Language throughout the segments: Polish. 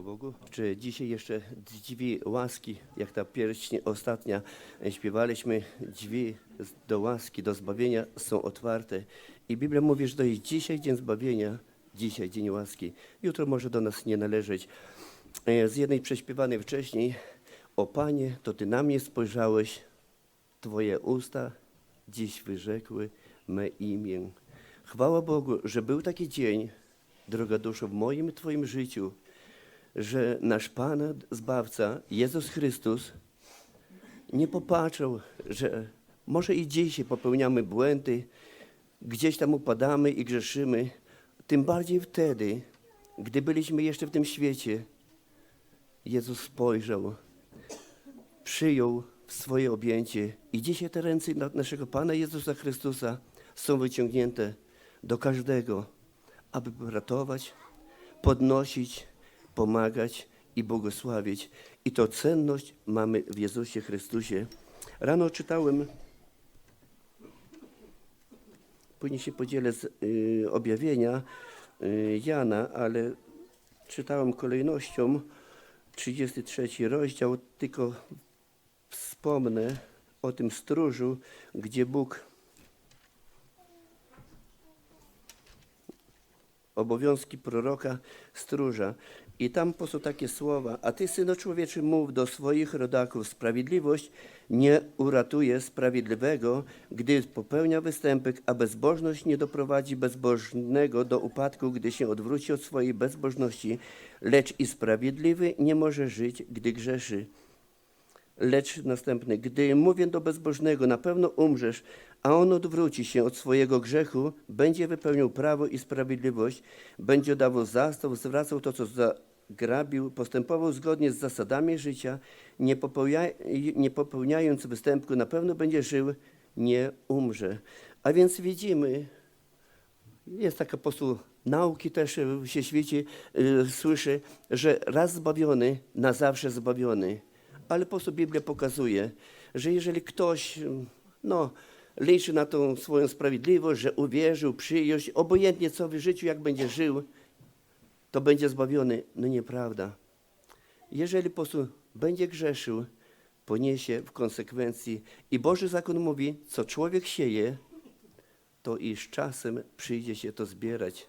Chwała Bogu. Czy dzisiaj jeszcze drzwi łaski, jak ta pieśń ostatnia e, śpiewaliśmy, drzwi do łaski, do zbawienia są otwarte. I Biblia mówi, że to jest dzisiaj dzień zbawienia, dzisiaj dzień łaski. Jutro może do nas nie należeć. E, Z jednej prześpiewanej wcześniej, o Panie, to Ty na mnie spojrzałeś, Twoje usta dziś wyrzekły me imię. Chwała Bogu, że był taki dzień, droga duszo, w moim Twoim życiu, że nasz Pan, Zbawca, Jezus Chrystus, nie popatrzył, że może i dzisiaj popełniamy błędy, gdzieś tam upadamy i grzeszymy, tym bardziej wtedy, gdy byliśmy jeszcze w tym świecie, Jezus spojrzał, przyjął w swoje objęcie i dzisiaj te ręce na- naszego Pana Jezusa Chrystusa są wyciągnięte do każdego, aby ratować, podnosić, pomagać i błogosławić. I to cenność mamy w Jezusie Chrystusie. Rano czytałem, później się podzielę z y, objawienia y, Jana, ale czytałem kolejnością 33 rozdział, tylko wspomnę o tym stróżu, gdzie Bóg obowiązki proroka stróża. I tam po prostu takie słowa, a ty, synu człowieczy, mów do swoich rodaków, sprawiedliwość nie uratuje sprawiedliwego, gdy popełnia występek, a bezbożność nie doprowadzi bezbożnego do upadku, gdy się odwróci od swojej bezbożności, lecz i sprawiedliwy nie może żyć, gdy grzeszy. Lecz następny, gdy mówię do bezbożnego, na pewno umrzesz, a on odwróci się od swojego grzechu, będzie wypełnił prawo i sprawiedliwość, będzie dawał zastał, zwracał to, co zagrabił, postępował zgodnie z zasadami życia, nie, popełnia, nie popełniając występku, na pewno będzie żył, nie umrze. A więc widzimy, jest taka po prostu nauki też się świeci, y, słyszy, że raz zbawiony, na zawsze zbawiony. Ale po prostu Biblia pokazuje, że jeżeli ktoś no, liczy na tą swoją sprawiedliwość, że uwierzył, przyjął, obojętnie co w życiu, jak będzie żył, to będzie zbawiony. No nieprawda. Jeżeli po prostu będzie grzeszył, poniesie w konsekwencji. I Boży zakon mówi, co człowiek sieje, to i z czasem przyjdzie się to zbierać.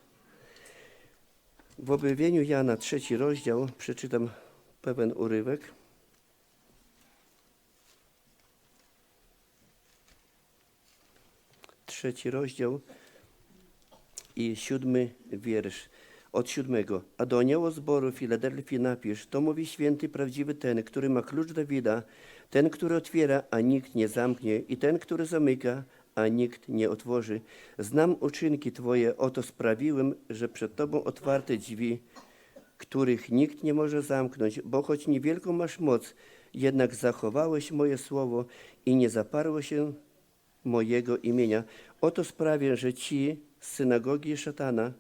W objawieniu Jana, trzeci rozdział, przeczytam pewien urywek. Trzeci rozdział i siódmy wiersz. Od siódmego. A do anioła zboru Filadelfii napisz, to mówi święty, prawdziwy ten, który ma klucz Dawida, ten, który otwiera, a nikt nie zamknie i ten, który zamyka, a nikt nie otworzy. Znam uczynki Twoje, oto sprawiłem, że przed Tobą otwarte drzwi, których nikt nie może zamknąć, bo choć niewielką masz moc, jednak zachowałeś moje słowo i nie zaparło się mojego imienia. Oto sprawię, że ci z synagogi szatana,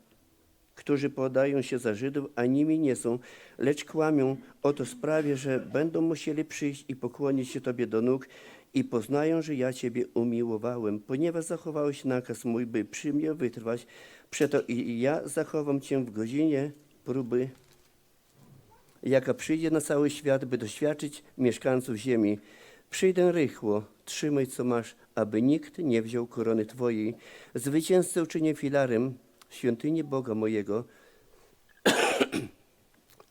którzy podają się za Żydów, a nimi nie są, lecz kłamią, oto sprawię, że będą musieli przyjść i pokłonić się Tobie do nóg i poznają, że ja Ciebie umiłowałem, ponieważ zachowałeś nakaz mój, by przy mnie wytrwać, przeto i ja zachowam Cię w godzinie próby, jaka przyjdzie na cały świat, by doświadczyć mieszkańców ziemi. Przyjdę rychło, trzymaj co masz, aby nikt nie wziął korony Twojej. Zwycięzcę uczynię filarem świątyni Boga mojego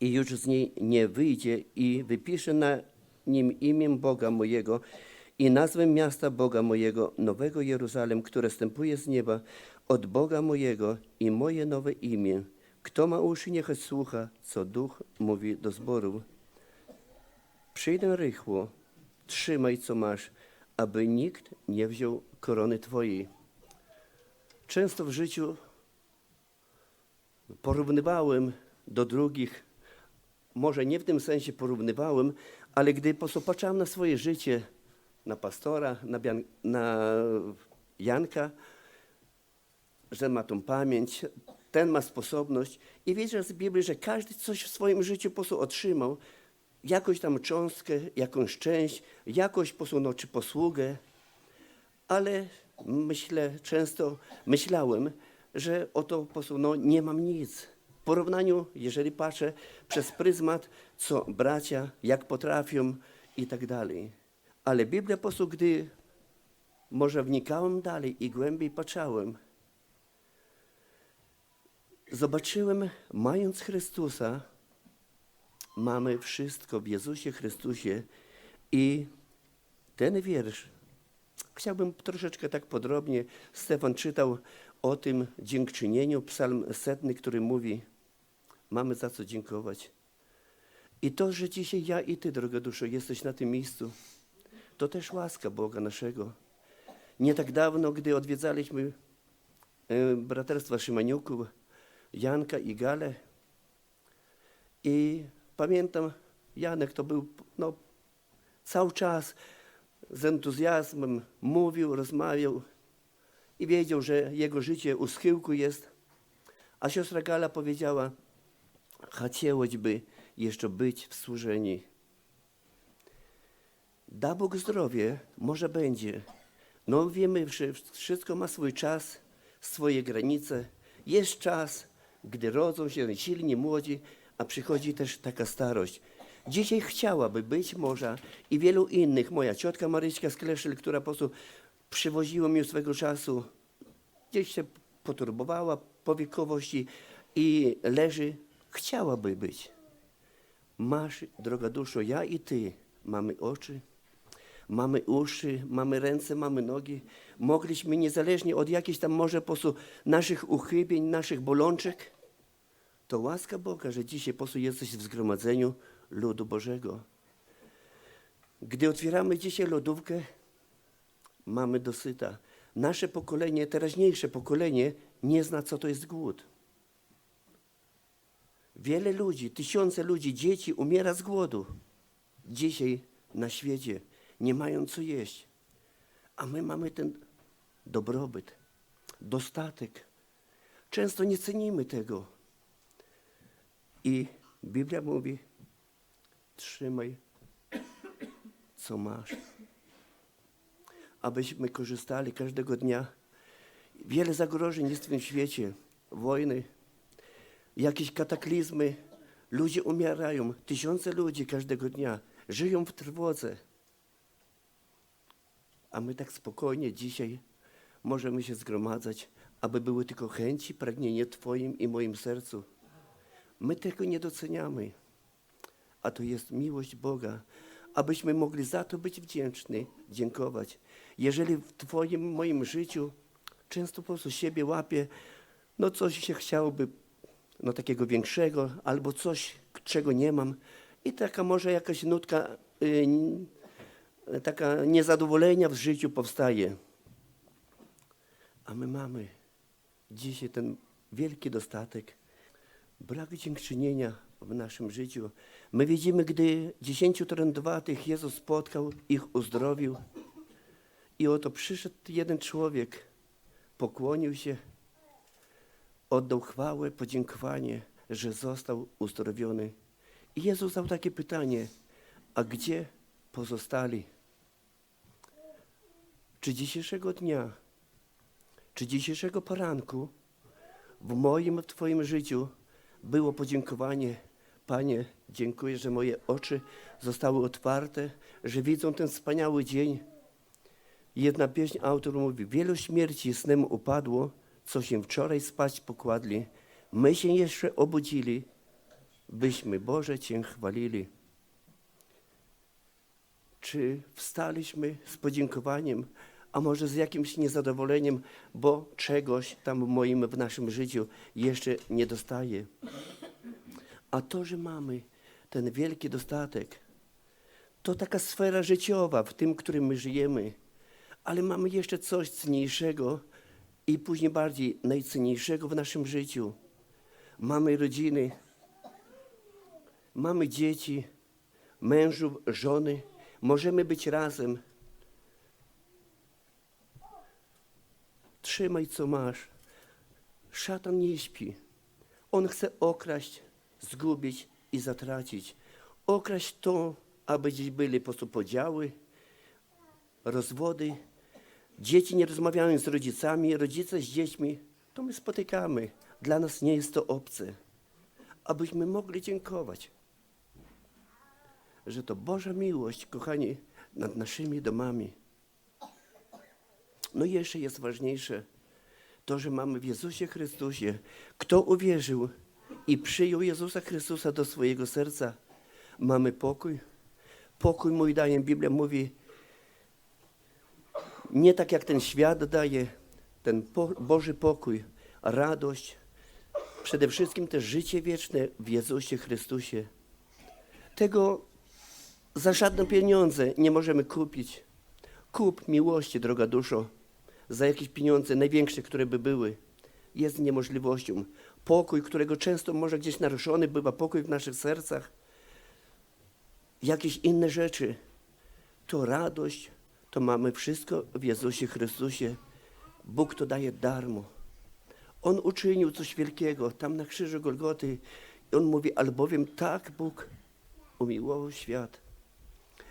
i już z niej nie wyjdzie i wypiszę na nim imię Boga mojego i nazwę miasta Boga mojego, Nowego Jeruzalem, które stępuje z nieba od Boga mojego i moje nowe imię. Kto ma uszy, niechaj słucha, co Duch mówi do zborów. Przyjdę rychło, trzymaj co masz, aby nikt nie wziął korony Twojej. Często w życiu porównywałem do drugich, może nie w tym sensie porównywałem, ale gdy po prostu patrzyłem na swoje życie, na pastora, na, Bian- na Janka, że ma tą pamięć, ten ma sposobność i wiecie z Biblii, że każdy coś w swoim życiu po prostu otrzymał, jakąś tam cząstkę, jakąś część, jakąś posuną czy posługę, ale myślę, często myślałem, że oto po prostu nie mam nic. porównaniu, jeżeli patrzę przez pryzmat, co bracia, jak potrafią i tak dalej. Ale Biblia po gdy może wnikałem dalej i głębiej patrzałem, zobaczyłem, mając Chrystusa, mamy wszystko w Jezusie Chrystusie i ten wiersz chciałbym troszeczkę tak podrobnie. Stefan czytał o tym dziękczynieniu, psalm setny, który mówi, mamy za co dziękować. I to, że dzisiaj ja i Ty, droga duszo, jesteś na tym miejscu, to też łaska Boga naszego. Nie tak dawno, gdy odwiedzaliśmy e, braterstwa Szymaniuków, Janka i Galę, i pamiętam, Janek to był no, cały czas z entuzjazmem mówił, rozmawiał i wiedział, że jego życie u schyłku jest. A siostra Gala powiedziała, chciałoby jeszcze być w służeniu. Da Bóg zdrowie, może będzie. No wiemy, że wszystko ma swój czas, swoje granice. Jest czas, gdy rodzą się silni, młodzi, a przychodzi też taka starość. Dzisiaj chciałaby być może i wielu innych, moja ciotka Maryśka z Kleszyl, która po prostu przywoziła mi swego czasu, gdzieś się poturbowała po wiekowości i leży, chciałaby być. Masz, droga duszo, ja i ty mamy oczy, mamy uszy, mamy ręce, mamy nogi. Mogliśmy niezależnie od jakichś tam może po prostu naszych uchybień, naszych bolączek, to łaska Boga, że dzisiaj po prostu jesteś w zgromadzeniu ludu Bożego. Gdy otwieramy dzisiaj lodówkę, mamy dosyta. Nasze pokolenie, teraźniejsze pokolenie nie zna, co to jest głód. Wiele ludzi, tysiące ludzi, dzieci umiera z głodu. Dzisiaj na świecie nie mają co jeść. A my mamy ten dobrobyt, dostatek. Często nie cenimy tego. I Biblia mówi, trzymaj, co masz. Abyśmy korzystali każdego dnia. Wiele zagrożeń jest w tym świecie. Wojny, jakieś kataklizmy. Ludzie umierają. Tysiące ludzi każdego dnia żyją w trwodze. A my tak spokojnie dzisiaj możemy się zgromadzać, aby były tylko chęci, pragnienie Twoim i moim sercu. My tego nie doceniamy, a to jest miłość Boga, abyśmy mogli za to być wdzięczni, dziękować. Jeżeli w Twoim, moim życiu często po prostu siebie łapię, no coś się chciałoby, no takiego większego, albo coś, czego nie mam i taka może jakaś nutka, y, taka niezadowolenia w życiu powstaje. A my mamy dzisiaj ten wielki dostatek, brak dziękczynienia w naszym życiu. My widzimy, gdy dziesięciu trędowatych Jezus spotkał, ich uzdrowił i oto przyszedł jeden człowiek, pokłonił się, oddał chwałę, podziękowanie, że został uzdrowiony. I Jezus zadał takie pytanie, a gdzie pozostali? Czy dzisiejszego dnia, czy dzisiejszego poranku w moim, w Twoim życiu było podziękowanie. Panie, dziękuję, że moje oczy zostały otwarte, że widzą ten wspaniały dzień. Jedna pieśń autor mówi, wielu śmierci snem upadło, co się wczoraj spać pokładli. My się jeszcze obudzili, byśmy Boże Cię chwalili. Czy wstaliśmy z podziękowaniem, a może z jakimś niezadowoleniem, bo czegoś tam w moim, w naszym życiu jeszcze nie dostaje. A to, że mamy ten wielki dostatek, to taka sfera życiowa w tym, którym my żyjemy, ale mamy jeszcze coś cenniejszego i później bardziej najcenniejszego w naszym życiu. Mamy rodziny, mamy dzieci, mężów, żony, możemy być razem. Trzymaj, co masz. Szatan nie śpi. On chce okraść, zgubić i zatracić. Okraść to, aby gdzieś byli po prostu podziały, rozwody. Dzieci nie rozmawiają z rodzicami, rodzice z dziećmi. To my spotykamy. Dla nas nie jest to obce. abyśmy mogli dziękować, że to Boża miłość, kochani, nad naszymi domami. No i jeszcze jest ważniejsze to, że mamy w Jezusie Chrystusie. Kto uwierzył i przyjął Jezusa Chrystusa do swojego serca, mamy pokój. Pokój mój daje, Biblia mówi, nie tak jak ten świat daje, ten Boży pokój, radość, przede wszystkim też życie wieczne w Jezusie Chrystusie. Tego za żadne pieniądze nie możemy kupić. Kup miłości, droga duszo, za jakieś pieniądze, największe, które by były, jest niemożliwością. Pokój, którego często może gdzieś naruszony bywa, pokój w naszych sercach, jakieś inne rzeczy, to radość, to mamy wszystko w Jezusie Chrystusie. Bóg to daje darmo. On uczynił coś wielkiego tam na krzyżu Golgoty. I on mówi, albowiem tak Bóg umiłował świat,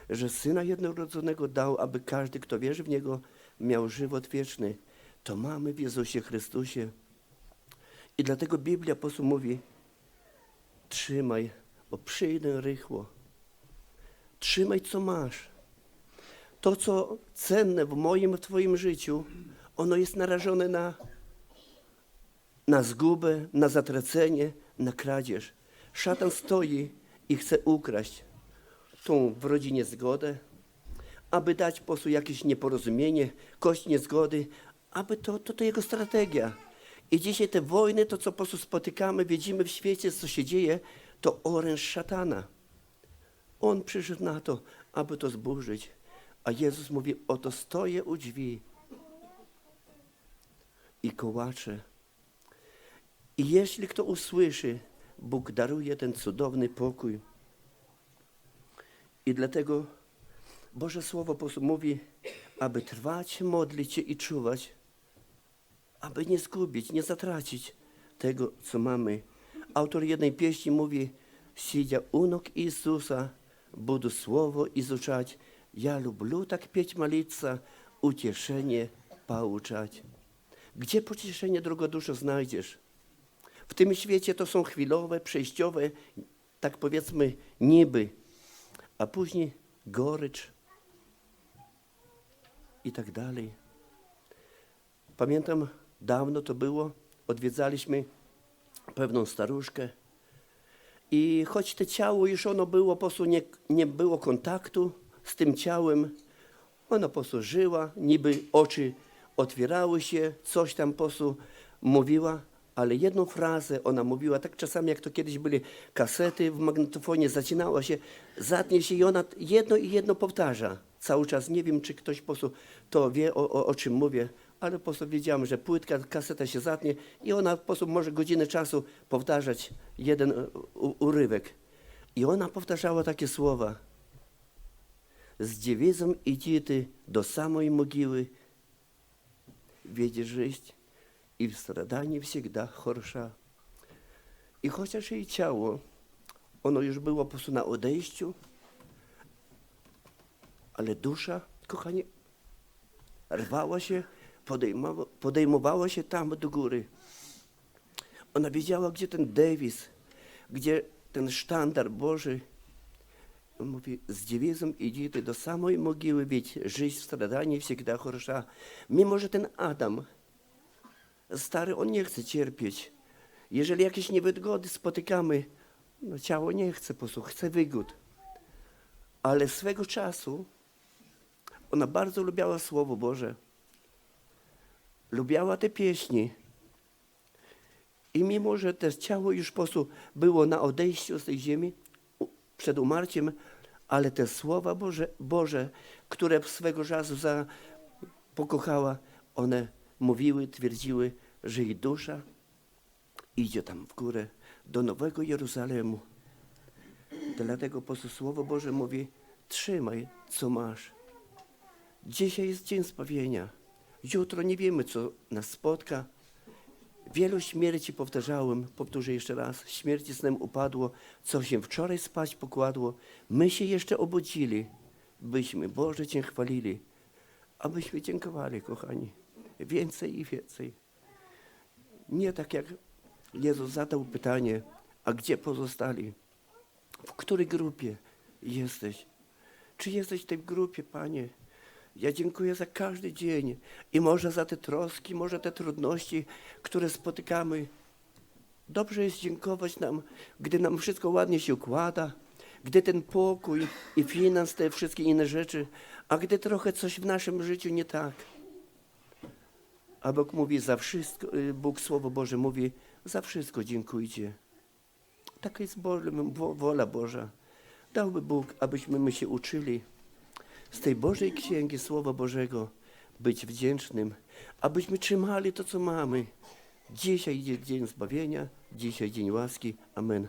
że Syna Jednorodzonego dał, aby każdy, kto wierzy w Niego, miał żywot wieczny. To mamy w Jezusie Chrystusie. I dlatego Biblia po prostu mówi, trzymaj, bo przyjdę rychło. Trzymaj, co masz. To, co cenne w moim, w Twoim życiu, ono jest narażone na, na zgubę, na zatracenie, na kradzież. Szatan stoi i chce ukraść tą w rodzinie zgodę, aby dać po prostu jakieś nieporozumienie, kość niezgody, aby to, to, to jego strategia. I dzisiaj te wojny, to co po prostu spotykamy, widzimy w świecie, co się dzieje, to oręż szatana. On przyszedł na to, aby to zburzyć. A Jezus mówi, oto stoję u drzwi i kołaczę. I jeśli kto usłyszy, Bóg daruje ten cudowny pokój. I dlatego Boże Słowo po prostu mówi, aby trwać, modlić się i czuwać, aby nie zgubić, nie zatracić tego, co mamy. Autor jednej pieśni mówi, siedział u nóg Jezusa, budu słowo izuczać. Ja lubię tak pieć malica, ucieszenie pouczać. Gdzie pocieszenie, droga duszo, znajdziesz? W tym świecie to są chwilowe, przejściowe, tak powiedzmy, niby, a później gorycz i tak dalej. Pamiętam, dawno to było, odwiedzaliśmy pewną staruszkę i choć to ciało już ono było, po prostu nie, nie było kontaktu z tym ciałem, ona po prostu żyła, niby oczy otwierały się, coś tam po prostu mówiła, ale jedną frazę ona mówiła, tak czasami jak to kiedyś były kasety w magnetofonie, zacinała się, zatnie się i ona jedno i jedno powtarza cały czas. Nie wiem, czy ktoś po prostu to wie, o, o, o czym mówię, ale po prostu wiedziałem, że płytka, kaseta się zatnie i ona po prostu może godzinę czasu powtarzać jeden e, u, urywek. I ona powtarzała takie słowa. Z dziewizą idzie ty do samej mogiły, wiedzie żyć i w stradaniu всегда хороша. I chociaż jej ciało, ono już było po prostu na odejściu, ale dusza, kochanie, rwała się, podejmowa, podejmowała się tam do góry. Ona wiedziała, gdzie ten Davis, gdzie ten sztandar Boży. On mówi, z dziewizą idzie ty do samej mogiły, ведь żyć w stradaniu всегда хороша. Mimo, że ten Adam, stary, on nie chce cierpieć. Jeżeli jakieś niewygody spotykamy, no ciało nie chce po prostu, chce wygód. Ale swego czasu ona bardzo lubiała Słowo Boże. Lubiała te pieśni. I mimo, że to ciało już po było na odejściu z tej ziemi, przed umarciem, ale te słowa Boże, Boże które swego czasu za, pokochała, one mówiły, twierdziły, że jej dusza idzie tam w górę do Nowego Jeruzalemu. Dlatego po Słowo Boże mówi, trzymaj, co masz. Dzisiaj jest dzień zbawienia. Jutro nie wiemy, co nas spotka. Wielu śmierci powtarzałem, powtórzę jeszcze raz. Śmierci snem upadło, co się wczoraj spać pokładło. My się jeszcze obudzili, byśmy Boże Cię chwalili. Abyśmy dziękowali, kochani. Więcej i więcej. Nie tak jak Jezus zadał pytanie, A gdzie pozostali? W której grupie jesteś? Czy jesteś w tej grupie, Panie? Ja dziękuję za każdy dzień i może za te troski, może te trudności, które spotykamy. Dobrze jest dziękować nam, gdy nam wszystko ładnie się układa, gdy ten pokój i finans, te wszystkie inne rzeczy, a gdy trochę coś w naszym życiu nie tak. A Bóg mówi za wszystko, y, Bóg Słowo Boże mówi, za wszystko dziękujcie. Taka jest wola Boża. Dałby Bóg, abyśmy my się uczyli z tej Bożej Księgi Słowa Bożego być wdzięcznym, abyśmy trzymali to, co mamy. Dzisiaj jest dzień zbawienia, dzisiaj dzień łaski. Amen.